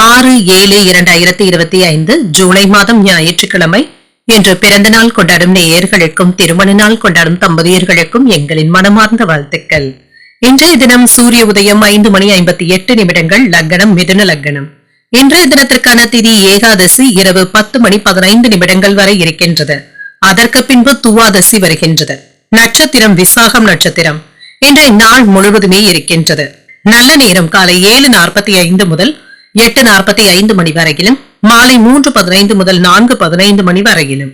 ஆறு ஏழு இரண்டாயிரத்தி இருபத்தி ஐந்து ஜூலை மாதம் ஞாயிற்றுக்கிழமை. இன்று பிறந்த நாள் கொண்டாடும் நேயர்களுக்கும் திருமண நாள் கொண்டாடும் தம்பதியர்களுக்கும் எங்களின் மனமார்ந்த வாழ்த்துக்கள். இன்றைய தினம் சூரிய உதயம் ஐந்து மணி ஐம்பத்தி எட்டு நிமிடங்கள் லக்னம் மிதுன லக்னம். இன்றைய தினத்திற்கான திதி ஏகாதசி இரவு பத்து மணி பதினைந்து நிமிடங்கள் வரை இருக்கின்றது. அதற்கு பின்பு துவாதசி வருகின்றது. நட்சத்திரம் விசாகம் நட்சத்திரம். இன்றைய நாள் முழுவதுமே இருக்கின்றது. நல்ல நேரம் காலை ஏழு நாற்பத்தி ஐந்து முதல் எட்டு நாற்பத்தி ஐந்து மணி வரையிலும் மாலை மூன்று பதினைந்து முதல் நான்கு பதினைந்து மணி வரையிலும்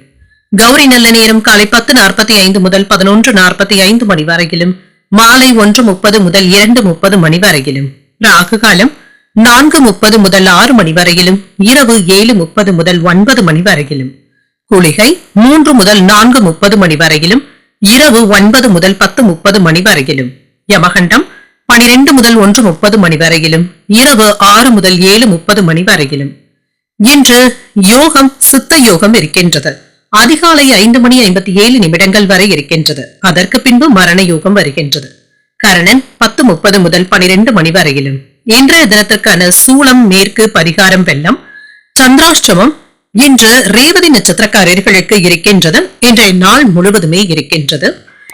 கௌரி நல்ல நேரம் காலை பத்து நாற்பத்தி ஐந்து முதல் பதினொன்று நாற்பத்தி ஐந்து மணி வரையிலும் மாலை ஒன்று முப்பது முதல் இரண்டு முப்பது மணி வரையிலும் ராகு காலம் நான்கு முப்பது முதல் ஆறு மணி வரையிலும் இரவு ஏழு முப்பது முதல் ஒன்பது மணி வரையிலும் குளிகை மூன்று முதல் நான்கு முப்பது மணி வரையிலும் இரவு ஒன்பது முதல் பத்து முப்பது மணி வரையிலும் யமகண்டம் பனிரெண்டு முதல் ஒன்று முப்பது மணி வரையிலும் இரவு ஆறு முதல் ஏழு முப்பது மணி வரையிலும். இன்று யோகம் சித்த யோகம் இருக்கின்றது. அதிகாலை ஐந்து மணி ஐம்பத்தி ஏழு நிமிடங்கள் வரை இருக்கின்றது. அதற்கு பின்பு மரண யோகம் வருகின்றது. கரணன் பத்து முப்பது முதல் பனிரெண்டு மணி வரையிலும். இன்றைய தினத்திற்கான சூளம் மேற்கு பரிகாரம் வெள்ளம் சந்திராஷ்டமம் இன்று ரேவதி நட்சத்திரக்காரர்களுக்கு இருக்கின்றது. இன்றைய நாள் முழுவதுமே இருக்கின்றது.